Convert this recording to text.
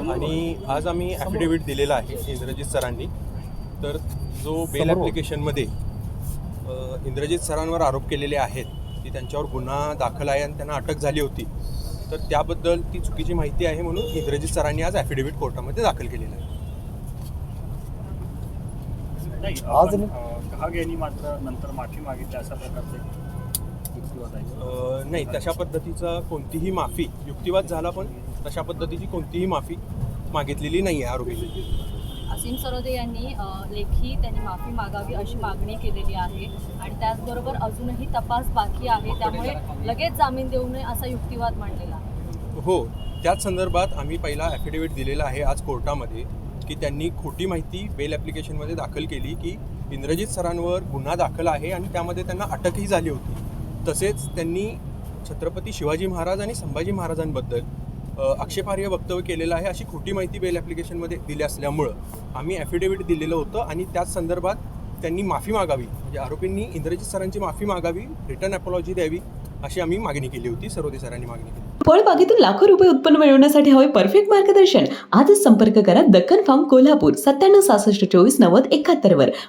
आणि आज आम्ही ॲफिडेव्हिट दिलेला आहे इंद्रजित सरांनी. तर जो बेल ॲप्लिकेशनमध्ये इंद्रजित सरांवर आरोप केलेले आहेत की त्यांच्यावर गुन्हा दाखल आहे आणि त्यांना अटक झाली होती. तर त्याबद्दल ती चुकीची माहिती आहे म्हणून इंद्रजित सरांनी आज ॲफिडेव्हिट कोर्टामध्ये दाखल केलेलं आहे. नाही आज यांनी मात्र नंतर माफी मागितली अशा प्रकारचे नाही तशा पद्धतीचा कोणतीही माफी युक्तिवाद झाला पण तशा पद्धतीची कोणतीही माफी मागितलेली नाही आहे आरोपीने असीम सरोदे यांनी लेखी त्यांनी माफी मागावी अशी मागणी केलेली आहे आणि त्याचबरोबर अजूनही तपास बाकी आहे त्यामुळे लगेच जामीन देऊ नये असा युक्तिवाद मांडलेला हो त्याच संदर्भात आम्ही पहिला ॲफिडेव्हिट दिलेला आहे आज कोर्टामध्ये की त्यांनी खोटी माहिती बेल ॲप्लिकेशनमध्ये दाखल केली की इंद्रजित सरांवर गुन्हा दाखल आहे आणि त्यामध्ये त्यांना अटकही झाली होती. तसेच त्यांनी छत्रपती शिवाजी महाराज आणि संभाजी महाराजांबद्दल आक्षेपार्ह वक्तव्य केलेलं आहे अशी खोटी माहिती बेल ॲप्लिकेशनमध्ये दिली असल्यामुळं. आम्ही ॲफिडेव्हिट दिलेलं होतं आणि त्याच संदर्भात त्यांनी माफी मागावी. म्हणजे आरोपींनी इंद्रजित सरांची माफी मागावी रिटर्न ॲपॉलॉजी द्यावी अशी आम्ही मागणी केली होती सरोदे सरांनी मागणी केली फळबागेतून लाखो रुपये उत्पन्न मिळवण्यासाठी हवे परफेक्ट मार्गदर्शन. आजच संपर्क करा दक्कन फार्म कोल्हापूर सत्त्याण्णव सहासष्ट चोवीस नव्वद एकाहत्तर वर